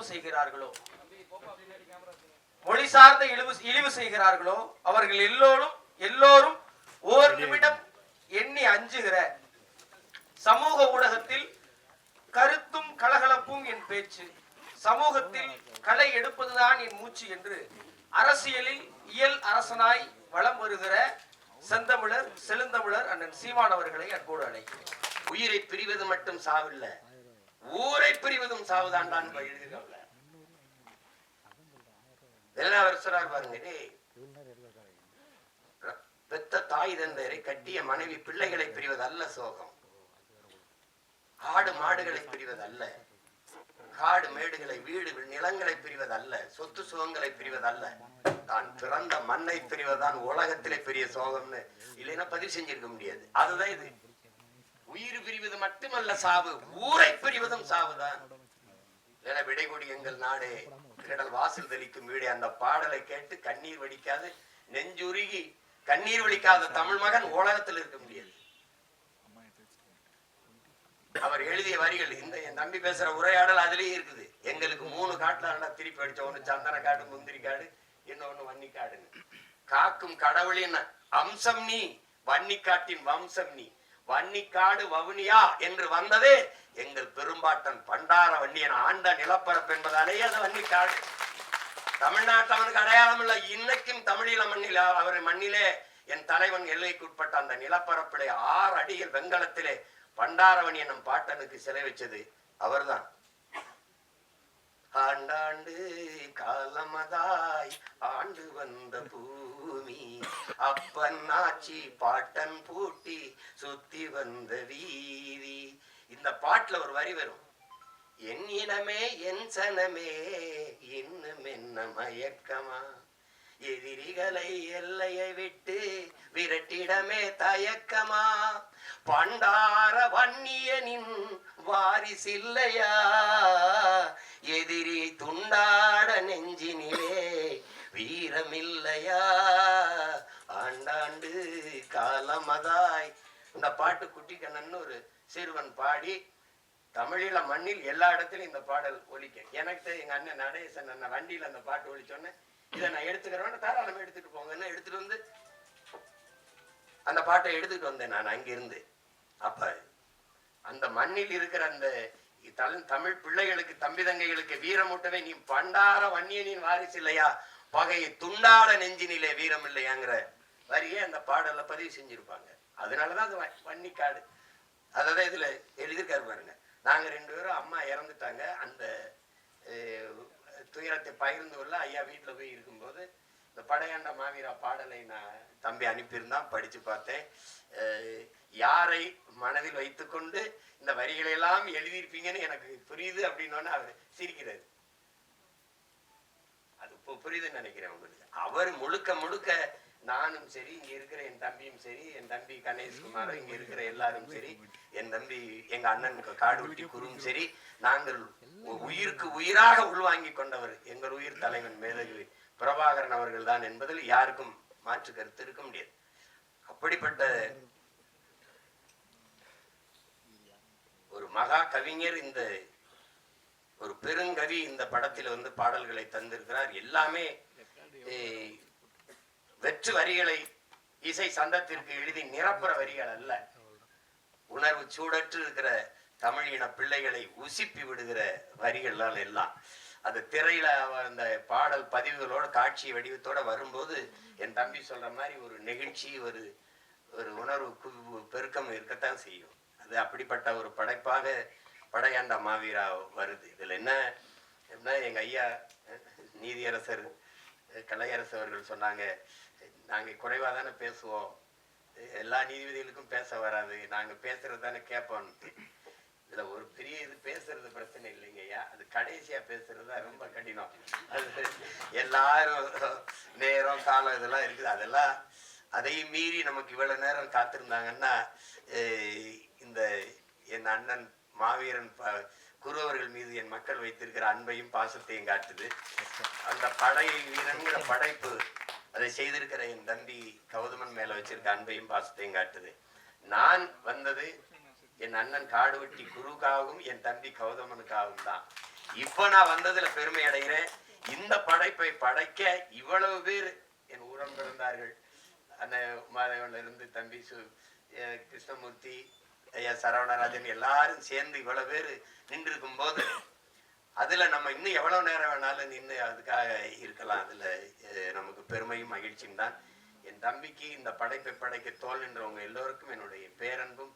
தப்பு செய்கிறார்களோ? மொழி சார்ந்த இழிவு இழிவு செய்கிறார்களோ? அவர்கள் எல்லோரும் எல்லோரும் ஓர் நிமிடம் எண்ணி அஞ்சுகிற சமூக ஊடகத்தில் கருத்தும் கலகலப்பும் என் பேச்சு. சமூகத்தில் களை எடுப்பதுதான் என் மூச்சு என்று அரசியலில் இயல் அரசனாய் வளம் வருகிற செந்தமிழர் செழுந்தமிழர் அண்ணன் சீமான் அவர்களை அன்போடு அழைக்கிறேன். உயிரை பிரிவது மட்டும் சாவில்லை ஊரை பிரிவதும் சாவுதான் தான் எழுதுகிறவங்கள இதெல்லாம் அவர் பாருங்க பெத்த தாய் தந்தையரை கட்டிய மனைவி பிள்ளைகளை பிரிவது அல்ல சோகம். ஆடு மாடுகளை பிரிவது அல்ல காடு மேடுகளை வீடு நிலங்களை பிரிவது அல்ல சொத்து சுகங்களை பிரிவது அல்ல தான் பிறந்த மண்ணை பிரிவதுதான் உலகத்திலே பெரிய சோகம்னு இல்லைன்னா பதிவு செஞ்சிருக்க முடியாது. அதுதான் இது. உயிர் பிரிவது மட்டுமல்ல சாவு. ஊரை பிரிவதும் சாவுதான். என விடை எங்கள் நாடே. கடல் வாசல் தெளிக்கும் வீடு அந்த பாடலை கேட்டு கண்ணீர் வடிக்காது நெஞ்சுருகி கண்ணீர் வலிக்காத தமிழ் மகன் உலகத்தில் இருக்க முடியாது. அவர் எழுதிய வரிகள் இந்த என் தம்பி பேசுற உரையாடல் அதுலயே இருக்குது. எங்களுக்கு மூணு காட்டுல நல்லா திருப்பி அடிச்ச ஒண்ணு சந்தன காடு முந்திரி காடு இன்னொன்னு வன்னி காடுன்னு. காக்கும் கடவுளின் அம்சம் நீ வன்னிக்காட்டின் வம்சம் நீ. வன்னிக்காடு வவுனியா என்று வந்ததே எங்கள் பெரும்பாட்டன் பண்டார வன்னியன் ஆண்ட நிலப்பரப்பு என்பதாலேயே அது வன்னிக்காடு. தமிழ்நாட்டு அவனுக்கு அடையாளம் இல்லை. இன்னைக்கும் தமிழீழ மண்ணில அவர் மண்ணிலே என் தலைவன் எல்லைக்குட்பட்ட அந்த நிலப்பரப்பிலே ஆறு அடியில் வெங்கலத்திலே பண்டாரவன் என்னும் பாட்டனுக்கு சிலை வச்சது அவர்தான். ஆண்டாண்டு காலமதாய் ஆண்டு வந்த பூமி அப்பன் ஆச்சி பாட்டன் பூட்டி சுத்தி வந்த வீதி இந்த பாட்டுல ஒரு வரி வரும். என் இனமே என் சனமே இன்னும் என்ன மயக்கமா? எதிரிகளை எல்லையை விட்டு விரட்டிடமே தயக்கமா? பண்டார வன்னியனின் வாரிசில்லையா எதிரி துண்டாட நெஞ்சினிலே வீரமில்லையா? ஆண்டாண்டு காலமதாய் இந்த பாட்டு குட்டி கண்ணன் ஒரு சிறுவன் பாடி தமிழீழ மண்ணில் எல்லா இடத்துலயும் இந்த பாடல் ஒலிக்க எனக்கு எங்க அண்ணன் நடேசன் அண்ணன் வண்டியில அந்த பாட்டு ஒலிச்சோன்னே இதை நான் எடுத்துக்கிறேன் தாராளமா எடுத்துட்டு போங்கன்னு எடுத்துட்டு வந்து? அந்த பாட்டை எடுத்துட்டு வந்தேன் நான் அங்கிருந்து. அப்ப அந்த மண்ணில் இருக்கிற அந்த தல்- தமிழ் பிள்ளைகளுக்கு தம்பி தங்கைகளுக்கு வீரமூட்டவே நீ பண்டார வன்னியனின் வாரிசு இல்லையா? பகையை துண்டாட நெஞ்சினிலே வீரம் இல்லையாங்கிற வரியே அந்த பாடல்ல பதிவு செஞ்சிருப்பாங்க. அதனாலதான் அது வன்னிக்காடு அதான் இதுல எழுதியிருக்காரு பாருங்க. நாங்க ரெண்டு பேரும் அம்மா இறந்துட்டாங்க. அந்த துயரத்தை பகிர்ந்து கொள்ள ஐயா வீட்டுல போய் இருக்கும்போது இந்த படையாண்ட மாவீரா பாடலை நான் தம்பி அனுப்பியிருந்தான் படிச்சு பார்த்தேன். அஹ், யாரை மனதில் வைத்துக்கொண்டு இந்த வரிகளை எல்லாம் எழுதியிருப்பீங்கன்னு எனக்கு புரியுது அப்படின்னு அவர் சிரிக்கிறாரு. அது இப்போ புரியுதுன்னு நினைக்கிறேன் உங்களுக்கு. அவர் முழுக்க முழுக்க நானும் சரி இங்க இருக்கிற என் தம்பியும் சரி என் தம்பி கணேஷ்குமாரும் இங்க இருக்கிற எல்லாரும் சரி என் தம்பி எங்க அண்ணன் காடுவெட்டி குருவும் சரி நாங்கள் உயிருக்கு உயிராக உள்வாங்கி கொண்டவர் எங்கள் உயிர் தலைவன் மேதகு பிரபாகரன் அவர்கள் தான் என்பதில் யாருக்கும் மாற்று கருத்து இருக்க முடியாது. அப்படிப்பட்ட ஒரு மகா கவிஞர் இந்த ஒரு பெருங்கவி இந்த படத்தில் வந்து பாடல்களை தந்திருக்கிறார். எல்லாமே வெற்று வரிகளை இசை சந்தத்திற்கு எழுதி நிரப்புற வரிகள் அல்ல. உணர்வு சூடற்று இருக்கிற தமிழ் இன பிள்ளைகளை உசிப்பி விடுகிற வரிகளால் எல்லாம். அது திரையில அந்த பாடல் பதிவுகளோட காட்சி வடிவத்தோட வரும்போது என் தம்பி சொல்ற மாதிரி ஒரு நெகிழ்ச்சி ஒரு ஒரு உணர்வு பெருக்கம் இருக்கத்தான் செய்யும். அது அப்படிப்பட்ட ஒரு படைப்பாக படையாண்ட மாவீரா வருது. இதுல என்ன என்ன எங்க ஐயா நீதியரசர் கலையரசு அவர்கள் சொன்னாங்க நாங்கள் குறைவாக தானே பேசுவோம். எல்லா நீதிபதிகளுக்கும் பேச வராது. நாங்க பேசுறது தானே கேட்போம். இதுல ஒரு பெரிய இது பேசுறது பிரச்சனை இல்லைங்கய்யா அது கடைசியா பேசுறது தான் ரொம்ப கடினம். அது எல்லாரும் நேரம் காலம் இதெல்லாம் இருக்குது. அதெல்லாம் அதையும் மீறி நமக்கு இவ்வளவு நேரம் காத்திருந்தாங்கன்னா இந்த என் அண்ணன் மாவீரன் குரு அவர்கள் மீது என் மக்கள் வைத்திருக்கிற அன்பையும் பாசத்தையும் காட்டுது. அந்த படை வீரன்கிற படைப்பு அதை செய்திருக்கிற என் தம்பி கௌதமன் மேல வச்சிருக்க அன்பையும் பாசத்தையும் காட்டுது. நான் வந்தது என் அண்ணன் காடுவெட்டி குருக்காகவும் என் தம்பி கௌதமனுக்காகவும் தான். இப்ப நான் வந்ததுல பெருமை அடைகிறேன். இந்த படைப்பை படைக்க இவ்வளவு பேர் என் ஊரம் பிறந்தார்கள். அந்த மாதவன்ல இருந்து தம்பி சு கிருஷ்ணமூர்த்தி ஐயா சரவணராஜன் எல்லாரும் சேர்ந்து இவ்வளவு பேர் நின்று போது அதுல நம்ம இன்னும் எவ்வளவு நேரம் வேணாலும் நின்று அதுக்காக இருக்கலாம். அதுல நமக்கு பெருமையும் மகிழ்ச்சியும் தான். என் தம்பிக்கு இந்த படைப்பை படைக்க தோல் நின்றவங்க எல்லோருக்கும் என்னுடைய பேரன்பும்